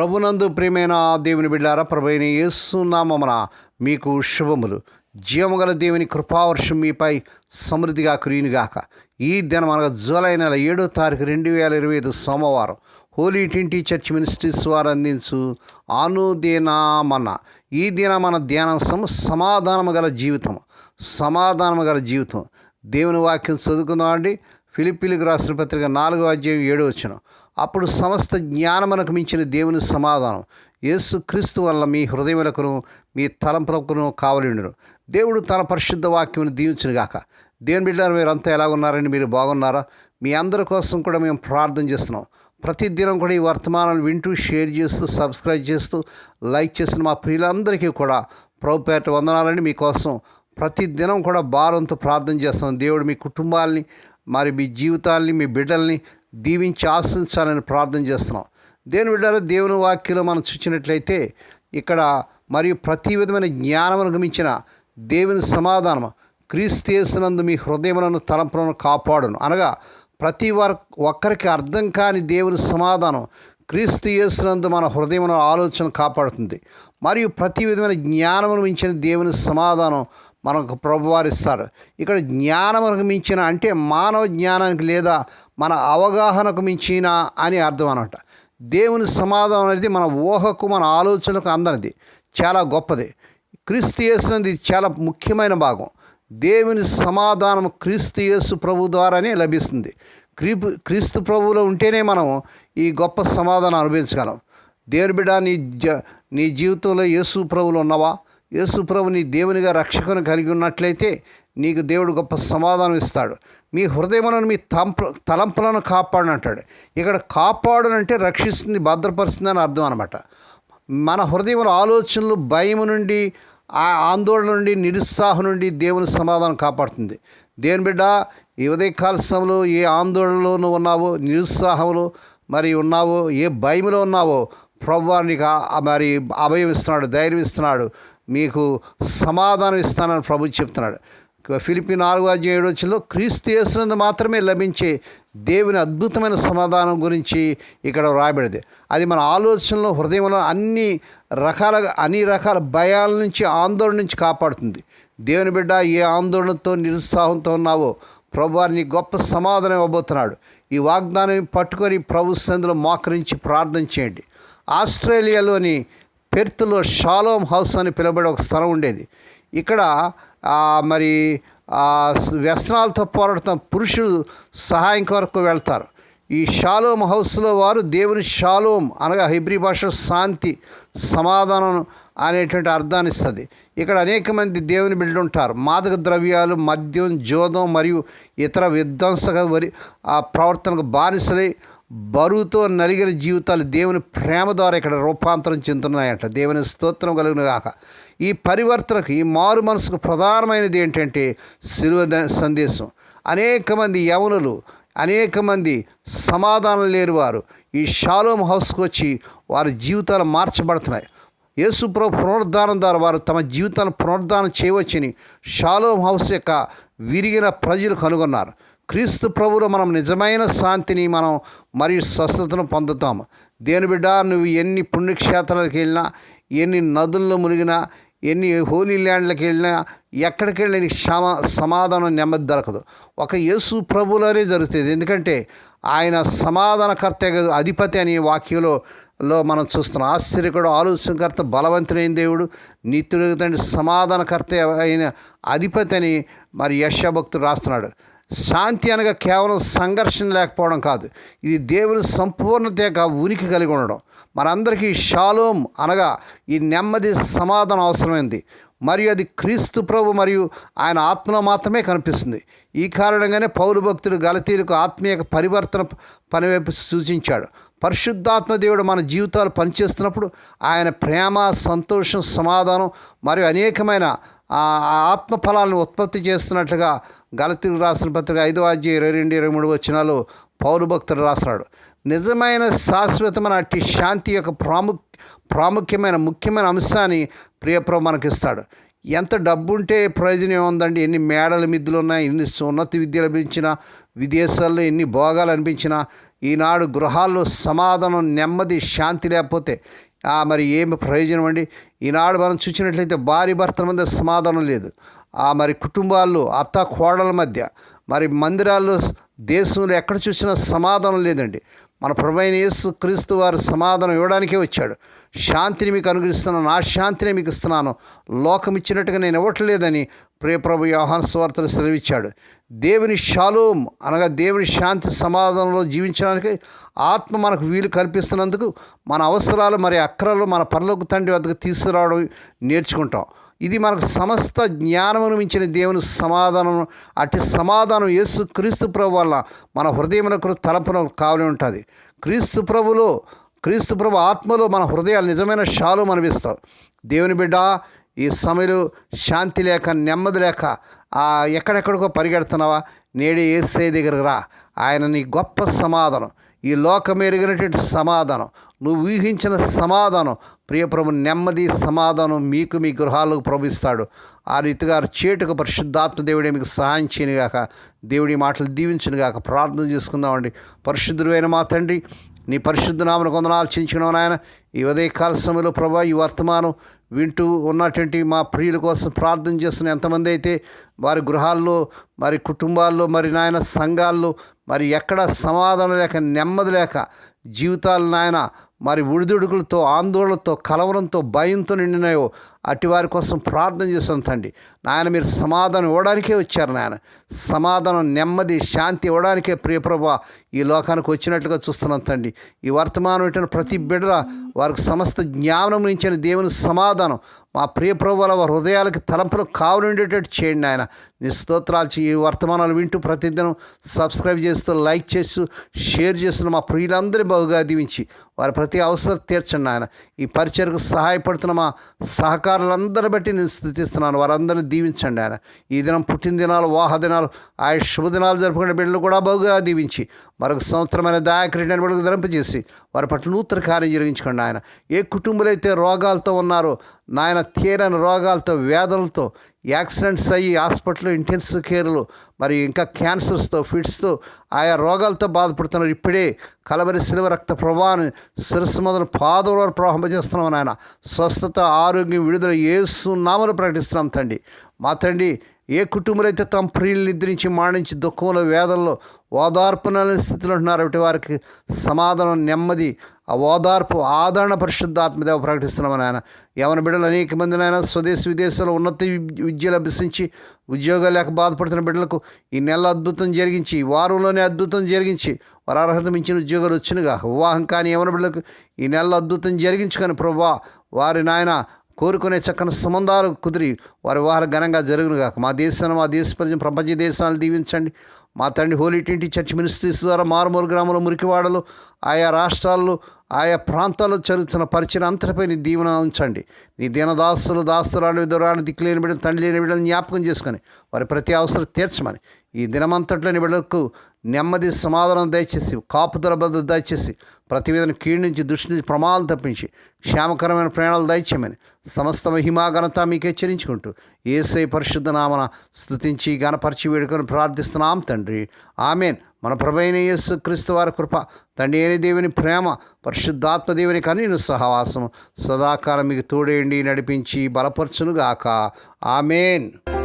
ప్రభునందు ప్రియమైన దేవుని బిడ్డారా ప్రభుని ఏసునామమున మీకు శుభములు. జీవముగల దేవుని కృపావర్షం మీపై సమృద్ధిగా కురియునుగాక. ఈ దినం అనగా జూలై నెల ఏడో తారీఖు రెండు వేల ఇరవై ఐదు సోమవారం హోలీ ట్వంటీ చర్చ్ మినిస్ట్రీస్ వారు అందించు అనుదినామన్న ఈ దిన మన ధ్యానాంశం సమాధానము గల జీవితం సమాధానము గల జీవితం. దేవుని వాక్యం చదువుకుందామండి. ఫిలిప్పీలకు రాసిన పత్రిక నాలుగో అధ్యాయం ఏడో వచ్చిన అప్పుడు సమస్త జ్ఞానమునకు మించిన దేవుని సమాధానం. యేసు క్రీస్తు వల్ల మీ హృదయములకును మీ తలంపులకును కావలిండును దేవుడు తన పరిశుద్ధ వాక్యమును దీవించును గాక. దేవుని బిడ్డారు మీరు అంతా ఎలా ఉన్నారని మీరు బాగున్నారా? మీ అందరి కోసం కూడా మేము ప్రార్థన చేస్తున్నాం. ప్రతి దినం కూడా ఈ వర్తమానాలు వింటూ షేర్ చేస్తూ సబ్స్క్రైబ్ చేస్తూ లైక్ చేస్తున్న మా ప్రియులందరికీ కూడా ప్రభుపేట వందనాలని మీకోసం ప్రతి దినం కూడా భారంతో ప్రార్థన చేస్తున్నాం. దేవుడు మీ కుటుంబాల్ని మరి మీ జీవితాల్ని మీ బిడ్డల్ని దీవించి ఆశించాలని ప్రార్థన చేస్తున్నాం. దేవుని బిడ్డలు దేవుని వాక్యలో మనం చూసినట్లయితే ఇక్కడ మరియు ప్రతి విధమైన జ్ఞానమును గమించిన దేవుని సమాధానం క్రీస్తు యేసునందు మీ హృదయములను తలంపులను కాపాడును. అనగా ప్రతి వర్ ఒక్కరికి అర్థం కాని దేవుని సమాధానం క్రీస్తు యేసునందు మన హృదయమున ఆలోచన కాపాడుతుంది. మరియు ప్రతి విధమైన జ్ఞానమును మించిన దేవుని సమాధానం మనకు ప్రభువారిస్తారు ఇక్కడ జ్ఞానమునకు మించిన అంటే మానవ జ్ఞానానికి లేదా మన అవగాహనకు మించిన అని అర్థం అనమాట దేవుని సమాధానం అనేది మన ఊహకు మన ఆలోచనకు అందనిది. చాలా గొప్పది. క్రీస్తు యేసునది చాలా ముఖ్యమైన భాగం. దేవుని సమాధానం క్రీస్తు యేసు ప్రభు ద్వారానే లభిస్తుంది. క్రీపు క్రీస్తు ప్రభువులో ఉంటేనే మనం ఈ గొప్ప సమాధానం అనుభవించగలం. దేవుని బిడ్డ నీ జ నీ జీవితంలో యేసు ప్రభులు ఉన్నవా? యేసుప్రభు నీ దేవునిగా రక్షకుని కలిగి ఉన్నట్లయితే నీకు దేవుడు గొప్ప సమాధానం ఇస్తాడు. మీ హృదయములను మీ తంపు తలంపులను కాపాడనంటాడు ఇక్కడ కాపాడనంటే రక్షిస్తుంది భద్రపరుస్తుంది అని అర్థం అనమాట మన హృదయముల ఆలోచనలు భయం నుండి ఆ ఆందోళన నుండి నిరుత్సాహం నుండి దేవుని సమాధానం కాపాడుతుంది. దేవుని బిడ్డ ఈ ఉదయకాల సమయంలో ఏ ఆందోళనలో ఉన్నావో నిరుత్సాహంలో మరి ఉన్నావో ఏ భయంలో ఉన్నావో ప్రభు నీకు మరి అభయం ఇస్తున్నాడు ధైర్యం ఇస్తున్నాడు. మీకు సమాధానం ఇస్తానని ప్రభు చెప్తున్నాడు. ఫిలిపి నాలుగు అధ్యాయం ఏడు వచ్చిలో క్రీస్తు యేసునందు మాత్రమే లభించే దేవుని అద్భుతమైన సమాధానం గురించి ఇక్కడ రాయబడింది అది మన ఆలోచనలో హృదయంలో అన్ని రకాలుగా అన్ని రకాల భయాల నుంచి ఆందోళన నుంచి కాపాడుతుంది. దేవుని బిడ్డ ఏ ఆందోళనతో నిరుత్సాహంతో ఉన్నావో ప్రభు నీ గొప్ప సమాధానం ఇవ్వబోతున్నాడు. ఈ వాగ్దానం పట్టుకొని ప్రభు సందులో మోకరించి ప్రార్థన చేయండి. ఆస్ట్రేలియాలోని పెర్త్లో షాలోమ్ హౌస్ అని పిలబడే ఒక స్థలం ఉండేది. ఇక్కడ మరి ఆ, వ్యసనాలతో పోరాడుతున్న పురుషులు సహాయం కొరకు వెళ్తారు. ఈ షాలోమ్ హౌస్లో వారు దేవుని షాలోమ్ అనగా హైబ్రీ భాష శాంతి సమాధానం అనేటువంటి అర్థాన్ని ఇస్తుంది. ఇక్కడ అనేక మంది దేవుని బిడ్డలు ఉంటారు. మాదక ద్రవ్యాలు మద్యం జోదం మరియు ఇతర విధ్వంసక వరి ఆ ప్రవర్తనకు బానిసలై బరువుతో నలిగిన జీవితాలు దేవుని ప్రేమ ద్వారా ఇక్కడ రూపాంతరం చెందుతున్నాయంట. దేవుని స్తోత్రం కలిగిన గాక. ఈ పరివర్తనకు ఈ మారు మనసుకు ప్రధానమైనది ఏంటంటే శిలువ ద- సందేశం. అనేక మంది యవనులు అనేక మంది సమాధానం లేని వారు ఈ షాలోమ్ హౌస్కి వచ్చి వారి జీవితాలు మార్చబడుతున్నాయి. యేసు పునరుద్ధానం ద్వారా వారు తమ జీవితాలను పునరుద్ధానం చేయవచ్చని షాలోమ్ హౌస్ యొక్క విరిగిన ప్రజలు కనుగొన్నారు. క్రీస్తు ప్రభులో మనం నిజమైన శాంతిని మనం మరియు స్వస్థతను పొందుతాము దేని బిడ్డ నువ్వు ఎన్ని పుణ్యక్షేత్రాలకు వెళ్ళినా ఎన్ని నదుల్లో మునిగినా ఎన్ని హోలీ ల్యాండ్లకు వెళ్ళినా ఎక్కడికి వెళ్ళిన క్షమ సమాధానం నెమ్మది దొరకదు. ఒక యేసు ప్రభులోనే జరుగుతుంది. ఎందుకంటే ఆయన సమాధానకర్త అధిపతి అనే వాక్యంలో లో మనం చూస్తున్నాం. ఆశ్చర్యకుడు ఆలోచనకర్త బలవంతుడైన దేవుడు నిత్యుడు తండ్రి సమాధానకర్త అయిన అధిపతి అని మరి యశభక్తుడు రాస్తున్నాడు. శాంతి అనగా కేవలం సంఘర్షణ లేకపోవడం కాదు. ఇది దేవుని సంపూర్ణత యొక్క ఉనికి కలిగి ఉండడం. మనందరికీ షాలోం అనగా ఈ నెమ్మది సమాధానం అవసరమైంది. మరియు అది క్రీస్తు ప్రభు మరియు ఆయన ఆత్మలో మాత్రమే కనిపిస్తుంది. ఈ కారణంగానే పౌరు భక్తుడు గలతీలకు ఆత్మీయ పరివర్తన పనివైపు సూచించాడు. పరిశుద్ధాత్మ దేవుడు మన జీవితాలు పనిచేస్తున్నప్పుడు ఆయన ప్రేమ సంతోషం సమాధానం మరియు అనేకమైన ఆ ఉత్పత్తి చేస్తున్నట్లుగా గలతీకు రాసిన పత్రిక ఐదో అధ్యాయ ఇరవై రెండు ఇరవై మూడు వచ్చినాలు పౌరు భక్తుడు రాస్తున్నాడు. నిజమైన శాశ్వతమైన అట్టి శాంతి యొక్క ప్రాముఖ్య ప్రాముఖ్యమైన ముఖ్యమైన అంశాన్ని ప్రియప్రభు మనకిస్తాడు. ఎంత డబ్బు ఉంటే ప్రయోజనం ఏముందండి ఎన్ని మేడల మిద్దులు ఉన్నాయి ఎన్ని ఉన్నత విద్య లభించినా విదేశాల్లో ఎన్ని భోగాలు అనిపించినా ఈనాడు గృహాల్లో సమాధానం నెమ్మది శాంతి లేకపోతే మరి ఏమి ప్రయోజనం అండి? ఈనాడు మనం చూసినట్లయితే భార్య భర్తల మధ్య సమాధానం లేదు. ఆ మరి కుటుంబాల్లో అత్త కోడల మధ్య మరి మందిరాల్లో దేశంలో ఎక్కడ చూసినా సమాధానం లేదండి. మన ప్రభైన యేసు క్రీస్తు వారు సమాధానం ఇవ్వడానికే వచ్చాడు. శాంతిని మీకు అనుగ్రహిస్తున్నాను నా శాంతిని మీకు ఇస్తున్నాను. లోకం ఇచ్చినట్టుగా నేను ఇవ్వట్లేదని ప్రియప్రభు యోహాన్ స్వార్తలు సెలవిచ్చాడు. దేవుని షాలోం అనగా దేవుని శాంతి సమాధానంలో జీవించడానికి ఆత్మ మనకు వీలు కల్పిస్తున్నందుకు మన అవసరాలు మరి అక్కరలు మన పనులకు తండ్రి వద్దకు తీసుకురావడం నేర్చుకుంటాం. ఇది మనకు సమస్త జ్ఞానమును మించిన దేవుని సమాధానం అట్టి సమాధానం యేసు క్రీస్తు ప్రభు వల్ల మన హృదయమునకు తలపున కావలి ఉంటుంది. క్రీస్తు ప్రభులో క్రీస్తు ప్రభు ఆత్మలో మన హృదయాలు నిజమైన షాలు అనిపిస్తావు దేవుని బిడ్డ ఈ సమయంలో శాంతి లేక నెమ్మది లేక ఎక్కడెక్కడికో పరిగెడుతున్నావా? నేడే ఏసై దగ్గరకు రా. ఆయన నీ గొప్ప సమాధానం. ఈ లోకం ఎరిగినటువంటి సమాధానం నువ్వు ఊహించిన సమాధానం ప్రియప్రభు నెమ్మది సమాధానం మీకు మీ గృహాలకు ప్రవహిస్తాడు ఆ రీతిగా చేటుకు పరిశుద్ధాత్మ దేవుడే మీకు సహాయం చేయనుగాక దేవుడి మాటలు దీవించునుగాక ప్రార్థన చేసుకుందామండి పరిశుద్ధుడైన మా తండ్రి నీ పరిశుద్ధ నామను కొందనాలు చించుకున్నావు నాయన. ఈ ఉదయకాల సమయంలో ప్రభా ఈ వర్తమానం వింటూ ఉన్నటువంటి మా ప్రియుల కోసం ప్రార్థన చేస్తున్న ఎంతమంది అయితే వారి గృహాల్లో మరి కుటుంబాల్లో మరి నాయన సంఘాల్లో మరి ఎక్కడ సమాధానం లేక నెమ్మది లేక జీవితాలు నాయన మరి ఉడిదుడుకులతో ఆందోళనతో కలవరంతో భయంతో నిండినాయో అట్టి వారి కోసం ప్రార్థన చేస్తాం తండ్రి. నాయన మీరు సమాధానం ఇవ్వడానికే వచ్చారు నాయన. సమాధానం నెమ్మది శాంతి ఇవ్వడానికే ప్రియప్రభ ఈ లోకానికి వచ్చినట్లుగా చూస్తున్నాం తండ్రి. ఈ వర్తమానం ఇట్టిన ప్రతి బిడ్డ వారికి సమస్త జ్ఞానం నుంచిన దేవుని సమాధానం మా ప్రియప్రభుల వారి హృదయాలకి తలంపులు కావునుండేటట్టు చేయండి ఆయన నీ స్తోత్రాలు ఈ వర్తమానాలు వింటూ ప్రతిదినం సబ్స్క్రైబ్ చేస్తూ లైక్ చేస్తూ షేర్ చేస్తున్న మా ప్రియులందరినీ బహుగా దీవించి వారి ప్రతి అవసరం తీర్చండి ఆయన ఈ పరిచయకు సహాయపడుతున్న మా సహకారం సహకారులందరి బట్టి నేను స్థుతిస్తున్నాను. వారందరిని దీవించండి ఆయన. ఈ దినం పుట్టినదినాలు వాహ దినాలు ఆయన శుభదినాలు జరుపుకునే బిడ్డలు కూడా బహుగా దీవించి మరొక సంవత్సరమైన దాయకరిని బిడ్డకు ధరింపజేసి వారి పట్ల నూతన కార్యం జరిగించుకోండి ఆయన. ఏ కుటుంబాలైతే అయితే రోగాలతో ఉన్నారో నాయన తీరని రోగాలతో వేదనలతో యాక్సిడెంట్స్ అయ్యి హాస్పిటల్లో ఇంటెన్సివ్ కేర్లు మరి ఇంకా క్యాన్సర్స్తో ఫిట్స్తో ఆయా రోగాలతో బాధపడుతున్నారు. ఇప్పుడే కలవరి శిలువ రక్త ప్రభావాన్ని శిరస్సు మొదలు పాదం వరకు ప్రవహింపజేస్తున్నాం నాయన. స్వస్థత ఆరోగ్యం విడుదల ఏసు నామలు ప్రకటిస్తున్నాం తండ్రి. మా తండ్రి ఏ కుటుంబాలు అయితే తమ ప్రియులు నిద్రించి మాణించి దుఃఖంలో వేదనలో ఓదార్పు స్థితిలో ఉంటున్నారు అటు వారికి సమాధానం నెమ్మది ఆ ఓదార్పు ఆదరణ పరిశుద్ధాత్మదేవ ప్రకటిస్తున్నామని ఆయన యవన బిడ్డలు అనేక మంది నాయన స్వదేశ విదేశాల్లో ఉన్నత వి- విద్యలు అభ్యసించి ఉద్యోగాలు లేక బాధపడుతున్న బిడ్డలకు ఈ నెల అద్భుతం జరిగించి వారంలోనే అద్భుతం జరిగించి వారు అర్హత మించిన ఉద్యోగాలు వచ్చినగా వివాహం కానీ యవన బిడ్డలకు ఈ నెల అద్భుతం జరిగించుకొని ప్రభా వారి నాయన కోరుకునే చక్కని సంబంధాలు కుదిరి. వారి వివాహాలు ఘనంగా జరుగునుగాక మా దేశాన్ని మా దేశ ప్రజలు ప్రపంచ దేశాలను దీవించండి. మా తండ్రి హోలీ ట్వంటీ చర్చ్ మినిస్ట్రీస్ ద్వారా మారుమూరు గ్రామంలో మురికివాడలు ఆయా రాష్ట్రాల్లో ఆయా ప్రాంతాల్లో జరుగుతున్న పరిచయం అంతటిపై నీ దీవెన ఉంచండి. నీ దీనదాసులు దాస్తురాలు విధురాలు దిక్కులేని బిడ్డలు తండ్రి లేని బిడ్డలు జ్ఞాపకం చేసుకొని వారి ప్రతి అవసరం తీర్చమని ఈ దినమంతట్లోని బిడ్డలకు నెమ్మది సమాధానం దయచేసి కాపుదల భద్రత దయచేసి ప్రతివేదన విధన కీడు నుంచి దృష్టి నుంచి ప్రమాదాలు తప్పించి క్షేమకరమైన ప్రయాణాలు దయచేయమని సమస్త మహిమా ఘనత మీకు హెచ్చరించుకుంటూ ఏసై పరిశుద్ధ నామన స్థుతించి గణపరిచి వేడుకొని ప్రార్థిస్తున్నాం తండ్రి. ఆమెన్. మన ప్రభైన యేసు క్రీస్తు వారి కృప తండ్రి అయిన దేవుని ప్రేమ పరిశుద్ధాత్మ దేవుని కనీను సహవాసం సదాకాలం మీకు తోడేయండి నడిపించి బలపరచునుగాక. ఆమెన్.